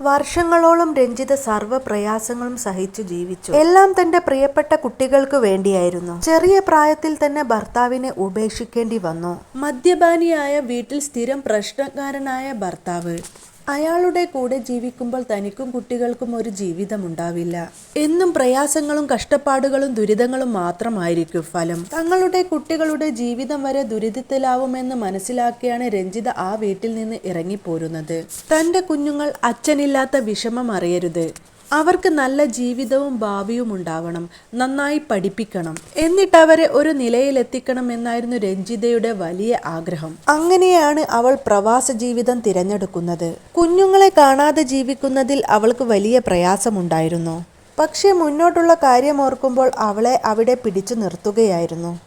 വർഷങ്ങളോളം രഞ്ജിത സർവ പ്രയാസങ്ങളും സഹിച്ചു ജീവിച്ചു. എല്ലാം തന്റെ പ്രിയപ്പെട്ട കുട്ടികൾക്ക് വേണ്ടിയായിരുന്നു. ചെറിയ പ്രായത്തിൽ തന്നെ ഭർത്താവിനെ ഉപേക്ഷിക്കേണ്ടി വന്നു. മദ്യപാനിയായ വീട്ടിൽ സ്ഥിരം പ്രശ്നക്കാരനായ ഭർത്താവ്. അയാളുടെ കൂടെ ജീവിക്കുമ്പോൾ തനിക്കും കുട്ടികൾക്കും ഒരു ജീവിതം ഉണ്ടാവില്ല. എന്നും പ്രയാസങ്ങളും കഷ്ടപ്പാടുകളും ദുരിതങ്ങളും മാത്രമായിരിക്കും ഫലം. തങ്ങളുടെ കുട്ടികളുടെ ജീവിതം വരെ ദുരിതത്തിലാവുമെന്ന് മനസ്സിലാക്കിയാണ് രഞ്ജിത ആ വീട്ടിൽ നിന്ന് ഇറങ്ങിപ്പോരുന്നത്. തന്റെ കുഞ്ഞുങ്ങൾ അച്ഛനില്ലാത്ത വിഷമം അറിയരുത്. അവർക്ക് നല്ല ജീവിതവും ഭാവിയും ഉണ്ടാവണം നന്നായി പഠിപ്പിക്കണം. എന്നിട്ട് അവരെ ഒരു നിലയിലെത്തിക്കണം എന്നായിരുന്നു രഞ്ജിതയുടെ വലിയ ആഗ്രഹം. അങ്ങനെയാണ് അവൾ പ്രവാസ ജീവിതം തിരഞ്ഞെടുക്കുന്നത്. കുഞ്ഞുങ്ങളെ കാണാതെ ജീവിക്കുന്നതിൽ അവൾക്ക് വലിയ പ്രയാസമുണ്ടായിരുന്നു. പക്ഷേ മുന്നോട്ടുള്ള കാര്യം ഓർക്കുമ്പോൾ അവളെ അവിടെ പിടിച്ചു നിർത്തുകയായിരുന്നു.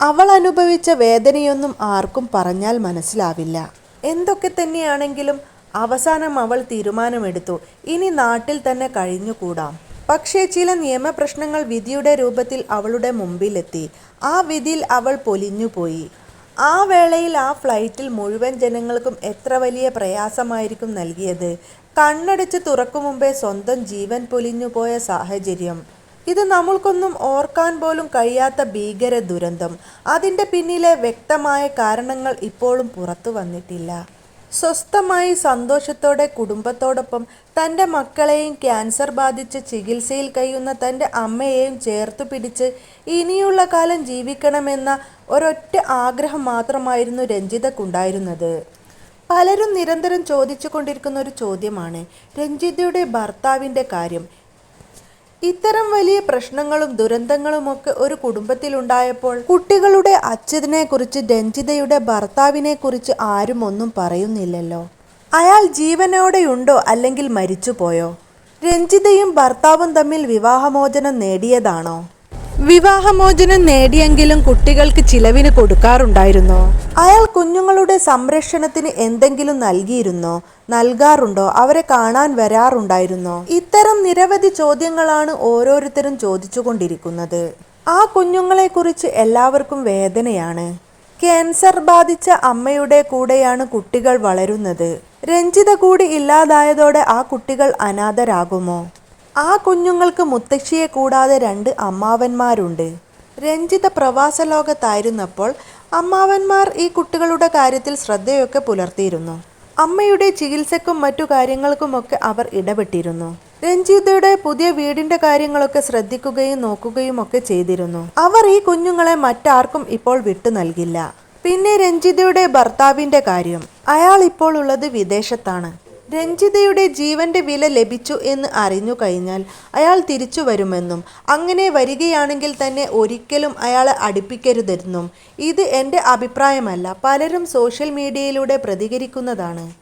അവൾ അനുഭവിച്ച വേദനയൊന്നും ആർക്കും പറഞ്ഞാൽ മനസ്സിലാവില്ല. എന്തൊക്കെ തന്നെയാണെങ്കിലും അവസാനം അവൾ തീരുമാനമെടുത്തു. ഇനി നാട്ടിൽ തന്നെ കഴിഞ്ഞുകൂടാം. പക്ഷേ ചില നിയമപ്രശ്നങ്ങൾ വിധിയുടെ രൂപത്തിൽ അവളുടെ മുമ്പിലെത്തി. ആ വിധിയിൽ അവൾ പൊലിഞ്ഞുപോയി. ആ വേളയിൽ ആ ഫ്ലൈറ്റിൽ മുഴുവൻ ജനങ്ങൾക്കും എത്ര വലിയ പ്രയാസമായിരിക്കും നൽകിയത്. കണ്ണടച്ച് തുറക്കും മുമ്പേ സ്വന്തം ജീവൻ പൊലിഞ്ഞുപോയ സാഹചര്യം. ഇത് നമ്മൾക്കൊന്നും ഓർക്കാൻ പോലും കഴിയാത്ത ഭീകര ദുരന്തം. അതിന്റെ പിന്നിലെ വ്യക്തമായ കാരണങ്ങൾ ഇപ്പോഴും പുറത്തു വന്നിട്ടില്ല. സ്വസ്ഥമായി സന്തോഷത്തോടെ കുടുംബത്തോടൊപ്പം തന്റെ മക്കളെയും ക്യാൻസർ ബാധിച്ച് ചികിത്സയിൽ കഴിയുന്ന തന്റെ അമ്മയെയും ചേർത്തു പിടിച്ച് ഇനിയുള്ള കാലം ജീവിക്കണമെന്ന ഒരൊറ്റ ആഗ്രഹം മാത്രമായിരുന്നു രഞ്ജിതക്കുണ്ടായിരുന്നത്. പലരും നിരന്തരം ചോദിച്ചു കൊണ്ടിരിക്കുന്ന ഒരു ചോദ്യമാണ് രഞ്ജിതയുടെ ഭർത്താവിന്റെ കാര്യം. ഇത്തരം വലിയ പ്രശ്നങ്ങളും ദുരന്തങ്ങളുമൊക്കെ ഒരു കുടുംബത്തിലുണ്ടായപ്പോൾ കുട്ടികളുടെ അച്ഛനെ കുറിച്ച് രഞ്ജിതയുടെ ഭർത്താവിനെ കുറിച്ച് ആരും ഒന്നും പറയുന്നില്ലല്ലോ. അയാൾ ജീവനോടെയുണ്ടോ അല്ലെങ്കിൽ മരിച്ചുപോയോ? രഞ്ജിതയും ഭർത്താവും തമ്മിൽ വിവാഹമോചനം നേടിയതാണോ? വിവാഹമോചനം നേടിയെങ്കിലും കുട്ടികൾക്ക് ചിലവിന് കൊടുക്കാറുണ്ടായിരുന്നോ. അയാൾ കുഞ്ഞുങ്ങളുടെ സംരക്ഷണത്തിന് എന്തെങ്കിലും നൽകിയിരുന്നോ? നൽകാറുണ്ടോ? അവരെ കാണാൻ വരാറുണ്ടായിരുന്നോ? ഇത്തരം നിരവധി ചോദ്യങ്ങളാണ് ഓരോരുത്തരും ചോദിച്ചുകൊണ്ടിരിക്കുന്നത്. ആ കുഞ്ഞുങ്ങളെക്കുറിച്ച് എല്ലാവർക്കും വേദനയാണ്. ക്യാൻസർ ബാധിച്ച അമ്മയുടെ കൂടെയാണ് കുട്ടികൾ വളരുന്നത്. രഞ്ജിത കൂടി ഇല്ലാതായതോടെ ആ കുട്ടികൾ അനാഥരാകുമോ? ആ കുഞ്ഞുങ്ങൾക്ക് മുത്തശ്ശിയെ കൂടാതെ രണ്ട് അമ്മാവന്മാരുണ്ട്. രഞ്ജിത പ്രവാസ ലോകത്തായിരുന്നപ്പോൾ അമ്മാവന്മാർ ഈ കുട്ടികളുടെ കാര്യത്തിൽ ശ്രദ്ധയൊക്കെ പുലർത്തിയിരുന്നു. അമ്മയുടെ ചികിത്സക്കും മറ്റു കാര്യങ്ങൾക്കുമൊക്കെ അവർ ഇടപെട്ടിരുന്നു. രഞ്ജിതയുടെ പുതിയ വീടിന്റെ കാര്യങ്ങളൊക്കെ ശ്രദ്ധിക്കുകയും നോക്കുകയും ഒക്കെ ചെയ്തിരുന്നു. അവർ ഈ കുഞ്ഞുങ്ങളെ മറ്റാർക്കും ഇപ്പോൾ വിട്ടു നൽകില്ല. പിന്നെ രഞ്ജിതയുടെ ഭർത്താവിന്റെ കാര്യം. അയാൾ ഇപ്പോൾ ഉള്ളത് വിദേശത്താണ്. രഞ്ജിതയുടെ ജീവന്റെ വില ലഭിച്ചു എന്ന് അറിഞ്ഞു കഴിഞ്ഞാൽ അയാൾ തിരിച്ചു വരുമെന്നും അങ്ങനെ വരികയാണെങ്കിൽ തന്നെ ഒരിക്കലും അയാളെ അടുപ്പിക്കരുതെന്നും. ഇത് എന്റെ അഭിപ്രായമല്ല. പലരും സോഷ്യൽ മീഡിയയിലൂടെ പ്രതികരിക്കുന്നതാണ്.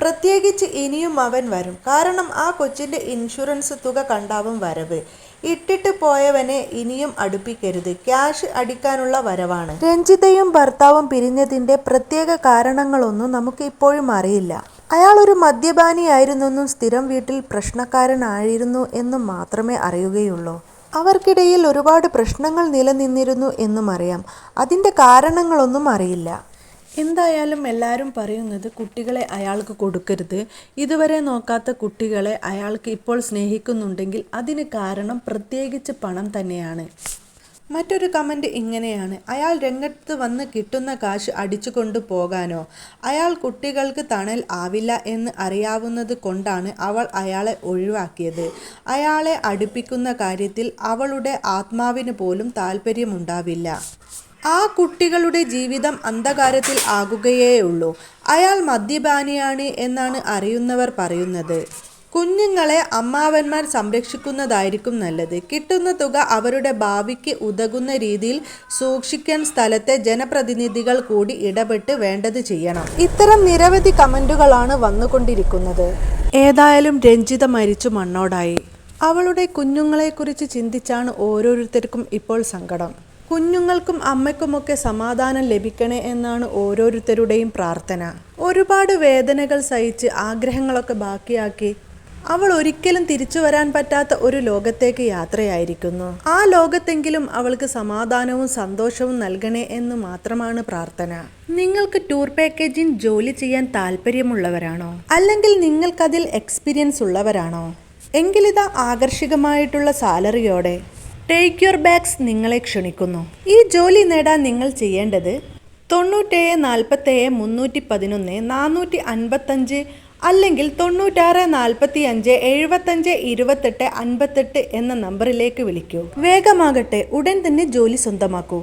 പ്രത്യേകിച്ച് ഇനിയും അവൻ വരും. കാരണം ആ കൊച്ചിന്റെ ഇൻഷുറൻസ് തുക കണ്ടാവും വരവ്. ഇട്ടിട്ട് പോയവനെ ഇനിയും അടുപ്പിക്കരുത്. ക്യാഷ് അടിക്കാനുള്ള വരവാണ്. രഞ്ജിതയും ഭർത്താവും പിരിഞ്ഞതിന്റെ പ്രത്യേക കാരണങ്ങളൊന്നും നമുക്ക് ഇപ്പോഴും അറിയില്ല. അയാൾ ഒരു മദ്യപാനിയായിരുന്നെന്നും സ്ഥിരം വീട്ടിൽ പ്രശ്നക്കാരനായിരുന്നു എന്നും മാത്രമേ അറിയുകയുള്ളൂ. അവർക്കിടയിൽ ഒരുപാട് പ്രശ്നങ്ങൾ നിലനിന്നിരുന്നു എന്നും അറിയാം. അതിന്റെ കാരണങ്ങളൊന്നും അറിയില്ല. എന്തായാലും എല്ലാവരും പറയുന്നത് കുട്ടികളെ അയാൾക്ക് കൊടുക്കരുത്. ഇതുവരെ നോക്കാത്ത കുട്ടികളെ അയാൾക്ക് ഇപ്പോൾ സ്നേഹിക്കുന്നുണ്ടെങ്കിൽ അതിന് കാരണം പ്രത്യേകിച്ച് പണം തന്നെയാണ്. മറ്റൊരു കമന്റ് ഇങ്ങനെയാണ്. അയാൾ രംഗത്ത് വന്ന് കിട്ടുന്ന കാശ് അടിച്ചു കൊണ്ടു പോകാനോ? അയാൾ കുട്ടികൾക്ക് തണൽ ആവില്ല എന്ന് അറിയാവുന്നത് കൊണ്ടാണ് അവൾ അയാളെ ഒഴിവാക്കിയത്. അയാളെ അടുപ്പിക്കുന്ന കാര്യത്തിൽ അവളുടെ ആത്മാവിന് പോലും താല്പര്യമുണ്ടാവില്ല ആ കുട്ടികളുടെ ജീവിതം അന്ധകാരത്തിൽ ആകുകയേയുള്ളൂ. അയാൾ മദ്യപാനിയാണ് എന്നാണ് അറിയുന്നവർ പറയുന്നത്. കുഞ്ഞുങ്ങളെ അമ്മാവന്മാർ സംരക്ഷിക്കുന്നതായിരിക്കും നല്ലത്. കിട്ടുന്ന തുക അവരുടെ ഭാവിക്ക് ഉതകുന്ന രീതിയിൽ സൂക്ഷിക്കാൻ സ്ഥലത്തെ ജനപ്രതിനിധികൾ കൂടി ഇടപെട്ട് വേണ്ടത് ചെയ്യണം. ഇത്തരം നിരവധി കമന്റുകളാണ് വന്നുകൊണ്ടിരിക്കുന്നത്. ഏതായാലും രഞ്ജിത മരിച്ചു മണ്ണോടായി. അവളുടെ കുഞ്ഞുങ്ങളെക്കുറിച്ച് ചിന്തിച്ചാണ് ഓരോരുത്തർക്കും ഇപ്പോൾ സങ്കടം. കുഞ്ഞുങ്ങൾക്കും അമ്മയ്ക്കുമൊക്കെ സമാധാനം ലഭിക്കണേ എന്നാണ് ഓരോരുത്തരുടെയും പ്രാർത്ഥന. ഒരുപാട് വേദനകൾ സഹിച്ച് ആഗ്രഹങ്ങളൊക്കെ ബാക്കിയാക്കി അവൾ ഒരിക്കലും തിരിച്ചു വരാൻ പറ്റാത്ത ഒരു ലോകത്തേക്ക് യാത്രയായിരിക്കുന്നു. ആ ലോകത്തെങ്കിലും അവൾക്ക് സമാധാനവും സന്തോഷവും നൽകണേ എന്ന് മാത്രമാണ് പ്രാർത്ഥന. നിങ്ങൾക്ക് ടൂർ പാക്കേജിൽ ജോലി ചെയ്യാൻ താല്പര്യമുള്ളവരാണോ അല്ലെങ്കിൽ നിങ്ങൾക്കതിൽ എക്സ്പീരിയൻസ് ഉള്ളവരാണോ? എങ്കിലിതാ ആകർഷകമായിട്ടുള്ള സാലറിയോടെ ടേക്ക് യുവർ ബാഗ്സ് നിങ്ങളെ ക്ഷണിക്കുന്നു. ഈ ജോലി നേടാൻ നിങ്ങൾ ചെയ്യേണ്ടത് തൊണ്ണൂറ്റേഴ് നാൽപ്പത്തേഴ് മുന്നൂറ്റി പതിനൊന്ന് നാനൂറ്റി അൻപത്തഞ്ച് അല്ലെങ്കിൽ തൊണ്ണൂറ്റാറ് നാൽപ്പത്തി അഞ്ച് എഴുപത്തഞ്ച് ഇരുപത്തെട്ട് അൻപത്തെട്ട് എന്ന നമ്പറിലേക്ക് വിളിക്കൂ. വേഗമാകട്ടെ ഉടൻ തന്നെ ജോലി സ്വന്തമാക്കൂ.